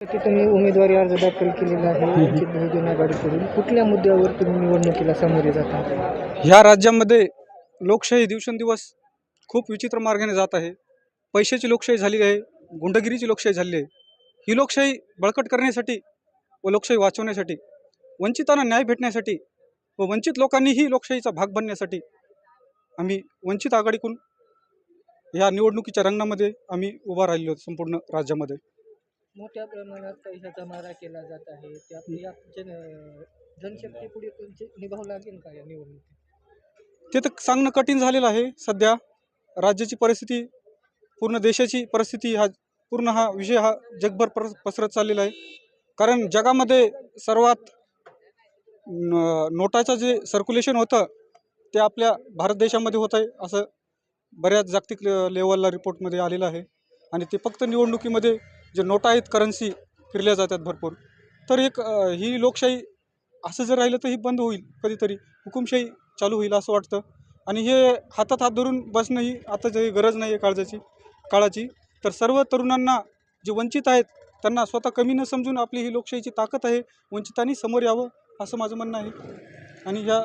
तुम्ही उमेदवारी अर्ज दाखल केलेला आहे. वंचित बहुजन आघाडीकडून कुठल्या मुद्द्यावर तुम्ही निवडणुकीला सामोरे जाता? ह्या राज्यामध्ये लोकशाही दिवसेंदिवस खूप विचित्र मार्गाने जात आहे. पैशाची लोकशाही झालेली आहे. गुंडगिरीची लोकशाही झालेली आहे. ही लोकशाही बळकट करण्यासाठी व लोकशाही वाचवण्यासाठी वंचितांना न्याय भेटण्यासाठी व वंचित लोकांनी ही लोकशाहीचा भाग बनण्यासाठी आम्ही वंचित आघाडीकडून ह्या निवडणुकीच्या रंगणामध्ये आम्ही उभा राहिलो संपूर्ण राज्यामध्ये. मोठ्या प्रमाणात पैशाचा मारा केला जात आहे. त्यात या जन जनशक्ती पुढे तुमचे निभावं लागेल का या निवडणुकीत? ते तर सांगणं कठीण झालेलं आहे. सध्या राज्याची परिस्थिती पूर्ण देशाची परिस्थिती हा पूर्ण हा विषय हा जगभर पर पसरत चाललेला आहे. कारण जगामध्ये सर्वात नोटाचं जे सर्क्युलेशन होतं ते आपल्या भारत देशामध्ये होत आहे असं बऱ्याच जागतिक लेवलला रिपोर्टमध्ये आलेलं आहे. आणि ते फक्त निवडणुकीमध्ये जे नोटा आहेत करन्सी फिरल्या जातात भरपूर. तर एक ही लोकशाही असं जर राहिलं तर ही बंद होईल कधीतरी. हुकुमशाही चालू होईल असं वाटतं. आणि हे हातात हात धरून बसणं ही आता जे गरज नाही आहे काळजाची काळाची तर सर्व तरुणांना जे वंचित आहेत त्यांना स्वतः कमी न समजून आपली ही लोकशाहीची ताकद आहे वंचितांनी समोर यावं असं माझं म्हणणं आहे. आणि ह्या